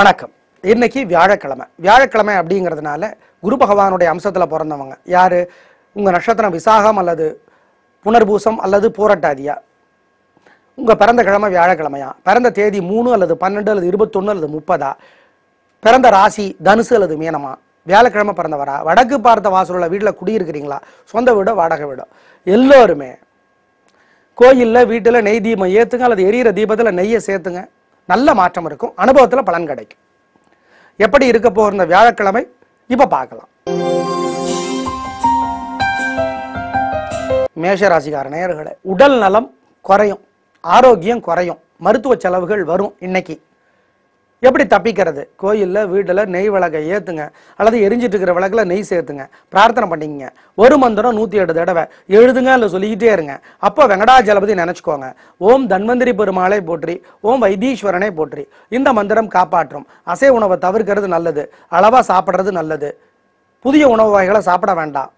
வணக்கம். இன்னைக்கு வியாழக்கிழமை. வியாழக்கிழமை அப்படிங்கிறதுனால குரு பகவானுடைய அம்சத்தில் பிறந்தவங்க. யார்? உங்கள் நட்சத்திரம் விசாகம் அல்லது புனர்பூசம் அல்லது பூரட்டாதியா? உங்கள் பிறந்த கிழமை வியாழக்கிழமையா? பிறந்த தேதி மூணு அல்லது பன்னெண்டு அல்லது இருபத்தொன்னு அல்லது முப்பதா? பிறந்த ராசி தனுசு அல்லது மீனமா? வியாழக்கிழமை பிறந்தவரா? வடக்கு பார்த்த வாசலுள்ள வீட்டில் குடியிருக்கிறீங்களா? சொந்த வீடோ வாடகை வீடோ? எல்லோருமே கோயிலில் வீட்டில் நெய் தீபம் ஏற்றுங்க அல்லது எரியிற தீபத்தில் நெய்யை சேர்த்துங்க. நல்ல மாற்றம் இருக்கும். அனுபவத்தில் பலன் கிடைக்கும். எப்படி இருக்க போகிற வியாழக்கிழமை இப்போ பார்க்கலாம். மேஷ ராசிக்கார உடல் நலம் குறையும் ஆரோக்கியம் குறையும் மருத்துவ செலவுகள் வரும் இன்னைக்கு. எப்படி தப்பிக்கிறது? கோயிலில் வீட்டில் நெய் விளக்கை ஏற்றுங்க அல்லது எரிஞ்சிட்டு இருக்கிற விளக்கில் நெய் சேர்த்துங்க. பிரார்த்தனை பண்ணிக்கங்க. ஒரு மந்திரம் நூற்றி எட்டு தடவை. எழுதுங்க இல்லை சொல்லிக்கிட்டே இருங்க. அப்போ வெங்கடாஜலபதி நினச்சிக்கோங்க. ஓம் தன்வந்திரி பெருமாளை போற்றி ஓம் வைத்தீஸ்வரனை போற்றி. இந்த மந்திரம் காப்பாற்றும். அசை உணவை தவிர்க்கிறது நல்லது. அளவாக சாப்பிட்றது நல்லது. புதிய உணவு வகைகளை சாப்பிட வேண்டாம்.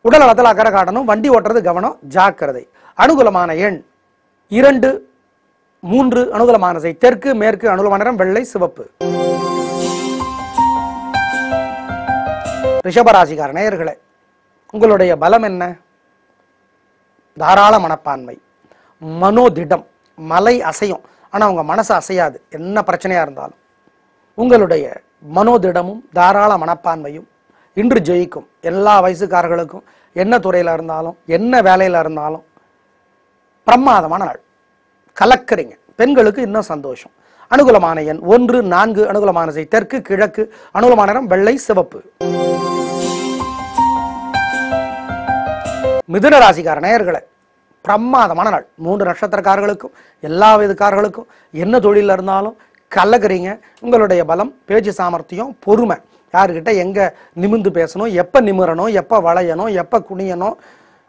உடல் நலத்தில் அக்கறை காட்டணும். வண்டி ஓட்டுறது கவனம். ஜாக்கிரதை. அனுகூலமான எண் இரண்டு மூன்று அனுகூலமான திசை. தெற்கு மேற்கு அனுகூலமான நிறம் வெள்ளை சிவப்பு. ரிஷபராசிகார நேயர்களே உங்களுடைய பலம் என்ன? தாராள மனப்பான்மை. மனோதிடம் மலை அசையும். ஆனால் உங்கள் மனசு அசையாது. என்ன பிரச்சனையாக இருந்தாலும். உங்களுடைய மனோதிடமும் தாராள மனப்பான்மையும் இன்று ஜெயிக்கும். எல்லா வயசுக்காரர்களுக்கும் என்ன துறையில் இருந்தாலும் என்ன வேலையில் இருந்தாலும் பிரமாதமான நாள். கலக்கிறீங்க. பெண்களுக்கு இன்னும் சந்தோஷம். அனுகூலமான எண் ஒன்று நான்கு அனுகூலமான திசை தெற்கு கிழக்கு அனுகூலமான நிறம் வெள்ளை சிவப்பு. மிதுன ராசிக்கார நேயர்களை பிரமாதமான நாள். மூன்று நட்சத்திரக்காரர்களுக்கும் எல்லா விதக்காரர்களுக்கும் என்ன தொழில இருந்தாலும் கலக்கிறீங்க. உங்களுடைய பலம் பேச்சு சாமர்த்தியம் பொறுமை. யாருக்கிட்ட எங்க நிமிந்து பேசணும் எப்ப நிமிரணும் எப்ப வளையணும் எப்ப குனியணும்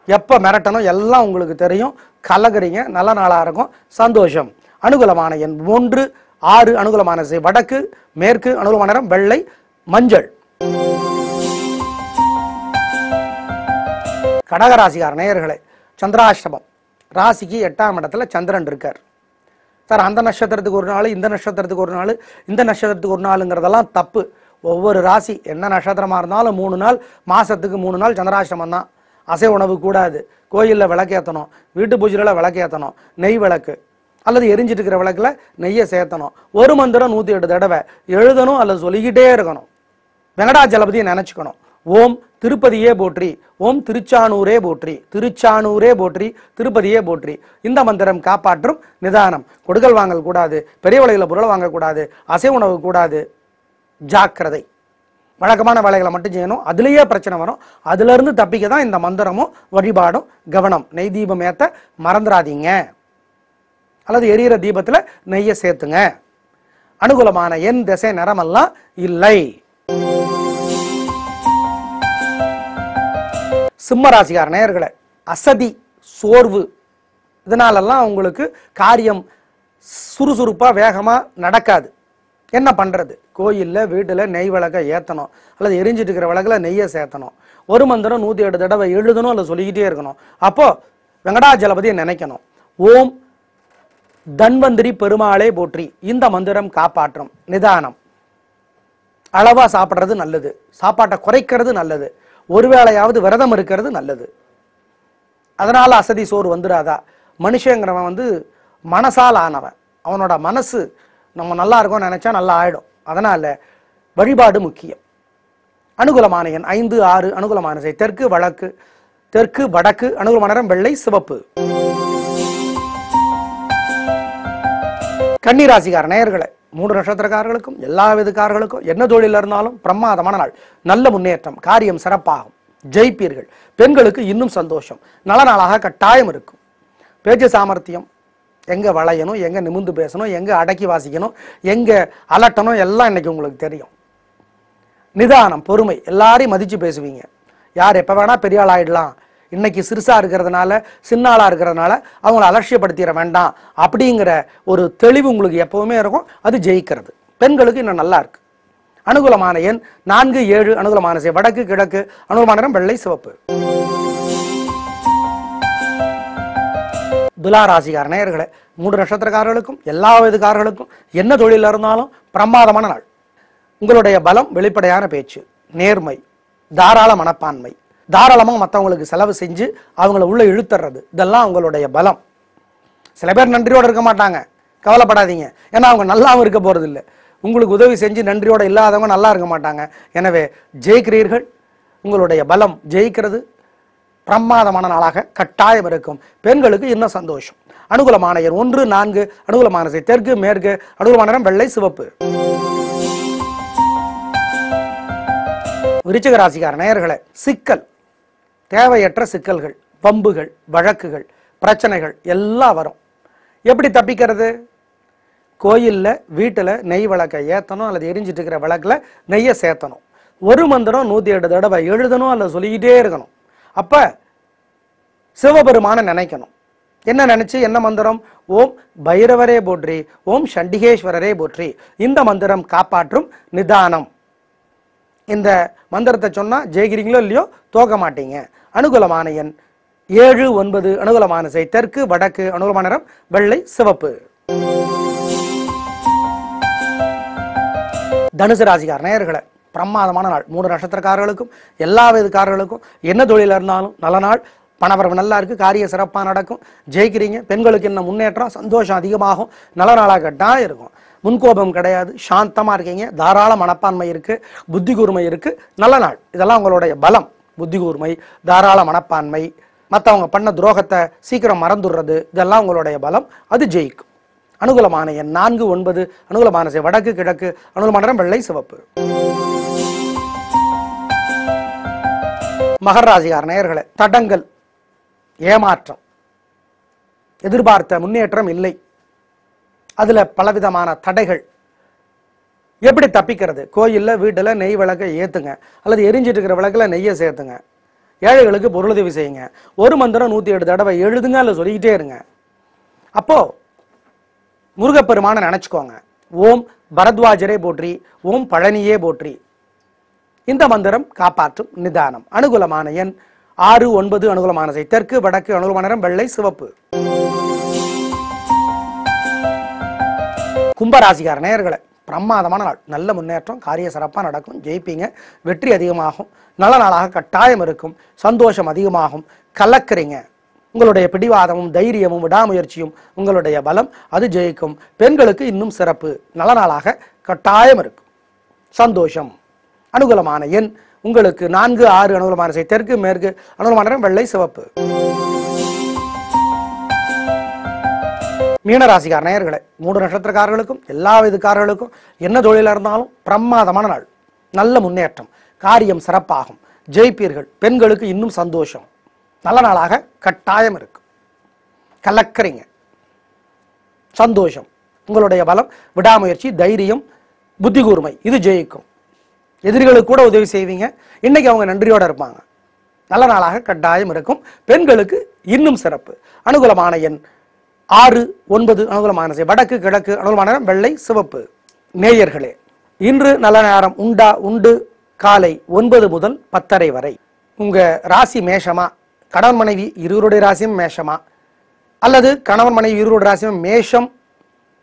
எப்போ மிரட்டணும் எல்லாம் உங்களுக்கு தெரியும். கலகுறீங்க. நல்ல நாளாக இருக்கும். சந்தோஷம். அனுகூலமான எண் ஒன்று ஆறு அனுகூலமான திசை வடக்கு மேற்கு அனுகூலமான நிறம் வெள்ளை மஞ்சள். கடகராசிக்கார நேயர்களே சந்திராஷ்டமம். ராசிக்கு எட்டாம் இடத்துல சந்திரன் இருக்கார். சார் அந்த நட்சத்திரத்துக்கு ஒரு நாள் இந்த நட்சத்திரத்துக்கு ஒரு நாள் இந்த நட்சத்திரத்துக்கு ஒரு நாளுங்கிறதெல்லாம் தப்பு. ஒவ்வொரு ராசி என்ன நட்சத்திரமாக இருந்தாலும் மூணு நாள் மாதத்துக்கு மூணு நாள் சந்திராஷ்டமம் தான். அசை உணவு கூடாது. கோயிலில் விளக்கேற்றணும் வீட்டு பூஜையில் விளக்கேற்றணும் நெய் விளக்கு. அல்லது எரிஞ்சிட்டு இருக்கிற விளக்கில் நெய்யை சேர்த்தணும். ஒரு மந்திரம் நூற்றி எட்டு தடவை. எழுதணும் அல்லது சொல்லிக்கிட்டே இருக்கணும். வெங்கடாஜலபதியை நினச்சிக்கணும். ஓம் திருப்பதியே போற்றி. ஓம் திருச்சானூரே போற்றி. திருச்சானூரே போற்றி. திருப்பதியே போற்றி. இந்த மந்திரம் காப்பாற்றும் நிதானம். கொடுக்கல் வாங்கல் கூடாது. பெரிய விலையில பொருள் வாங்கக்கூடாது. அசை உணவு கூடாது. ஜாக்கிரதை. வழக்கமான வேலைகளை மட்டும் செய்யணும். அதுலேயே பிரச்சனை வரும். அதுலேருந்து தப்பிக்க தான் இந்த மந்திரமும் வழிபாடும் கவனம். நெய் தீபம் ஏற்ற மறந்துடாதீங்க அல்லது எரியிற தீபத்தில் நெய்யை சேர்த்துங்க. அனுகூலமான என் திசை நிறமெல்லாம் இல்லை. சிம்ம ராசிக்கார அசதி சோர்வு இதனாலெல்லாம் உங்களுக்கு காரியம் சுறுசுறுப்பாக வேகமாக நடக்காது. என்ன பண்றது? கோயில்ல வீட்டில் நெய் விளக்க ஏற்றணும் அல்லது எரிஞ்சிட்டு இருக்கிற விளக்குல நெய்யை சேர்த்தணும். ஒரு மந்திரம் நூற்றி எட்டு தடவை எழுதணும் அல்லது சொல்லிக்கிட்டே இருக்கணும். அப்போ வெங்கடாஜலபதியை நினைக்கணும். ஓம் தன்வந்திரி பெருமாளே போற்றி. இந்த மந்திரம் காப்பாற்றும். நிதானம். அளவா சாப்பிட்றது நல்லது. சாப்பாட்டை குறைக்கிறது நல்லது. ஒருவேளையாவது விரதம் இருக்கிறது நல்லது. அதனால் அசதி சோறு வந்துடாதா மனுஷங்கிறவன் வந்து மனசால் ஆனவன். அவனோட மனசு நம்ம நல்லா இருக்கோம்னு நினைச்சா நல்லா ஆயிடும் அதனால வழிபாடு முக்கியம். அனுகூலமான எண் ஐந்து ஆறு அனுகூலமான திசை தெற்கு வடக்கு தெற்கு வடக்கு அனுகூலமான நிறம் வெள்ளை சிவப்பு. கன்னிராசிக்கார நேயர்களை மூன்று நட்சத்திரக்காரர்களுக்கும் எல்லா விதக்காரர்களுக்கும் என்ன தொழில இருந்தாலும் பிரமாதமான நாள். நல்ல முன்னேற்றம் காரியம் சிறப்பாகும். ஜெயிப்பீர்கள். பெண்களுக்கு இன்னும் சந்தோஷம். நல்ல நாளாக கட்டாயம் இருக்கும். பேச்சு சாமர்த்தியம் எங்க வளையணும் எங்க நிமிந்து பேசணும் எங்க அடக்கி வாசிக்கணும் எங்க அலட்டணும் எல்லாம் இன்னைக்கு உங்களுக்கு தெரியும். நிதானம் பொறுமை எல்லாரையும் மதிச்சு பேசுவீங்க. யார் எப்ப வேணா பெரிய ஆள் ஆயிடலாம். இன்னைக்கு சிறுசா இருக்கிறதுனால சின்ன இருக்கிறதுனால அவங்கள அலட்சியப்படுத்திட வேண்டாம். அப்படிங்கிற ஒரு தெளிவு உங்களுக்கு எப்பவுமே இருக்கும். அது ஜெயிக்கிறது. பெண்களுக்கு இன்னும் நல்லா இருக்கு. அனுகூலமான எண் நான்கு ஏழு அனுகூலமான வடக்கு கிழக்கு அனுகூலமான வெள்ளை சிவப்பு. துலா ராசிக்கார நேயர்களே மூன்று நட்சத்திரக்காரர்களுக்கும் எல்லா வயதுக்காரர்களுக்கும் என்ன தொழிலில் இருந்தாலும் பிரமாதமான நாள். உங்களுடைய பலம் வெளிப்படையான பேச்சு நேர்மை தாராள மனப்பான்மை. தாராளமாக மற்றவங்களுக்கு செலவு செஞ்சு அவங்கள உள்ளே இழுத்துறது இதெல்லாம் உங்களுடைய பலம். சில பேர் நன்றியோடு இருக்க மாட்டாங்க. கவலைப்படாதீங்க. ஏன்னா அவங்க நல்லாவும் இருக்க போகிறது இல்லை உங்களுக்கு உதவி செஞ்சு நன்றியோடு இல்லாதவங்க நல்லா இருக்க மாட்டாங்க. எனவே ஜெயிக்கிறீர்கள். உங்களுடைய பலம் ஜெயிக்கிறது. பிரமாதமான நாளாக கட்டாயம் இருக்கும். பெண்களுக்கு இன்னும் சந்தோஷம். அனுகூலமான எண் ஒன்று நான்கு அனுகூலமான திசை தெற்கு மேற்கு அனுகூலமான நிறம் வெள்ளை சிவப்பு. விருச்சிக ராசிக்கார நேயர்களை சிக்கல். தேவையற்ற சிக்கல்கள் வம்புகள் வழக்குகள் பிரச்சனைகள் எல்லாம் வரும். எப்படி தப்பிக்கிறது? கோயிலில் வீட்டில் நெய் விளக்கை ஏற்றணும் அல்லது எரிஞ்சிட்டு இருக்கிற விளக்கில் நெய்யை சேர்த்தணும். ஒரு மந்திரம் நூற்றி எட்டு தடவை எழுதணும் அல்லது சொல்லிக்கிட்டே இருக்கணும். அப்போ சிவபெருமானை நினைக்கணும். என்ன நினைச்சு? என்ன மந்திரம்? ஓம் பைரவரே போற்றி ஓம் சண்டிகேஸ்வரரே போற்றி. இந்த மந்திரம் காப்பாற்றும் நிதானம். இந்த மந்திரத்தை சொன்னா ஜெயிக்கிறீங்களோ இல்லையோ தோக்க மாட்டீங்க. அனுகூலமான எண் ஏழு ஒன்பது அனுகூலமான செய். தெற்கு வடக்கு அனுகூலமான நிறம் வெள்ளை சிவப்பு. தனுசு ராசிகார் நேயர்களை பிரமாதமான நாள். மூன்று நட்சத்திரக்காரர்களுக்கும் எல்லா விதக்காரர்களுக்கும் என்ன தொழிலாக இருந்தாலும் நல்ல நாள். பணவரவு நல்லா இருக்குது காரியம் சிறப்பாக நடக்கும். ஜெயிக்கிறீங்க பெண்களுக்கு என்ன முன்னேற்றம்? சந்தோஷம் அதிகமாகும். நல்ல நாளாக கட்டாயம் இருக்கும். முன்கோபம் கிடையாது. சாந்தமாக இருக்கீங்க. தாராள மனப்பான்மை இருக்குது புத்தி கூர்மை இருக்குது நல்ல நாள். இதெல்லாம் உங்களுடைய பலம். புத்தி கூர்மை தாராள மனப்பான்மை. மற்றவங்க பண்ண துரோகத்தை சீக்கிரம் மறந்துடுறது. இதெல்லாம் உங்களுடைய பலம். அது ஜெயிக்கும். அனுகூலமான எண் நான்கு ஒன்பது. அனுகூலமான செய் வடக்கு கிழக்கு. அனுகூலமான வெள்ளை சிவப்பு. மகர நேயர்களை நேயர்களே தடங்கள் ஏமாற்றம் எதிர்பார்த்த முன்னேற்றம் இல்லை. அதுல பலவிதமான தடைகள். எப்படி தப்பிக்கிறது? கோயிலில் வீட்டில் நெய் விளக்கை ஏற்றுங்க அல்லது எரிஞ்சிட்டு இருக்கிற விளக்கில் நெய்யை சேர்த்துங்க. ஏழைகளுக்கு பொருளுதவி செய்யுங்க. ஒரு மந்திரம் நூற்றி எட்டு தடவை எழுதுங்க இல்லை சொல்லிக்கிட்டே இருங்க. அப்போது முருகப்பெருமானை நினச்சிக்கோங்க. ஓம் பரத்வாஜரே போற்றி ஓம் பழனியே போற்றி. இந்த மந்திரம் காப்பாற்றும் நிதானம். அனுகூலமான எண் ஆறு ஒன்பது அனுகூலமான செய் தெற்கு வடக்கு அனுகூலமான நிறம் வெள்ளை சிவப்பு. கும்பராசிகார நேயர்களே பிரமாதமான நாள். நல்ல முன்னேற்றம் காரிய சிறப்பாக நடக்கும் ஜெயிப்பீங்க வெற்றி அதிகமாகும் நல்ல நாளாக கட்டாயம் இருக்கும் சந்தோஷம் அதிகமாகும் கலக்கிறீங்க. உங்களுடைய பிடிவாதமும் தைரியமும் விடாமுயற்சியும் உங்களுடைய பலம் அது ஜெயிக்கும். பெண்களுக்கு இன்னும் சிறப்பு. நல்ல நாளாக கட்டாயம் இருக்கும். சந்தோஷம். அனுகூலமான எண். உங்களுக்கு நான்கு ஆறு அனுகூலமான செய்தி தெற்கு மேற்கு அனுகூலமான வெள்ளை சிவப்பு. மீனராசிக்கார நேயர்களே மூன்று நட்சத்திரக்காரர்களுக்கும் எல்லா விதக்காரர்களுக்கும் என்ன தொழிலாக இருந்தாலும் பிரமாதமான நாள். நல்ல முன்னேற்றம் காரியம் சிறப்பாகும். ஜெயிப்பீர்கள் பெண்களுக்கு இன்னும் சந்தோஷம். நல்ல நாளாக கட்டாயம் இருக்கும் கலக்கறீங்க. சந்தோஷம். உங்களுடைய பலம் விடாமுயற்சி தைரியம் புத்தி கூர்மை இது ஜெயிக்கும். எதிரிகளுக்கு கூட உதவி செய்வீங்க. இன்னைக்கு அவங்க நன்றியோட இருப்பாங்க. நல்ல நாளாக கட்டாயம் இருக்கும். பெண்களுக்கு இன்னும் சிறப்பு. அனுகூலமான எண் ஆறு ஒன்பது அனுகூலமான வடக்கு கிழக்கு அனுகூலமான வெள்ளை சிவப்பு. நேயர்களே இன்று நல்ல நேரம் உண்டா உண்டு? காலை ஒன்பது முதல் பத்தரை வரை. உங்க ராசி மேஷமா? கணவன் மனைவி இருவருடைய ராசியும் மேஷமா? அல்லது கணவன் மனைவி இருவருடைய ராசியும் மேஷம்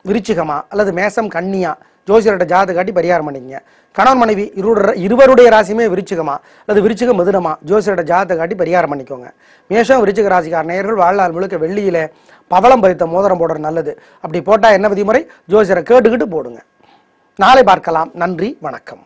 விருச்சிகமா? அல்லது மேஷம் கன்னியா? ஜோசியர்கிட்ட ஜாதகம் காட்டி பரிகாரம் பண்ணிக்கங்க. கணவன் மனைவி இருவருடைய இருவருடைய ராசியுமே விருச்சிகமா? அல்லது விருச்சிக மதுரமா ஜோசியர்கிட்ட ஜாதகம் காட்டி பரிகாரம் பண்ணிக்கோங்க. மேஷம் விருச்சிக ராசிக்கார நேயர்கள் வாழ்நாள் முழுக்க வெள்ளியில பவளம் பறித்த மோதிரம் போடுறது நல்லது. அப்படி போட்டா என்ன விதிமுறை? ஜோசியரை கேட்டுக்கிட்டு போடுங்க. நாளை பார்க்கலாம். நன்றி வணக்கம்.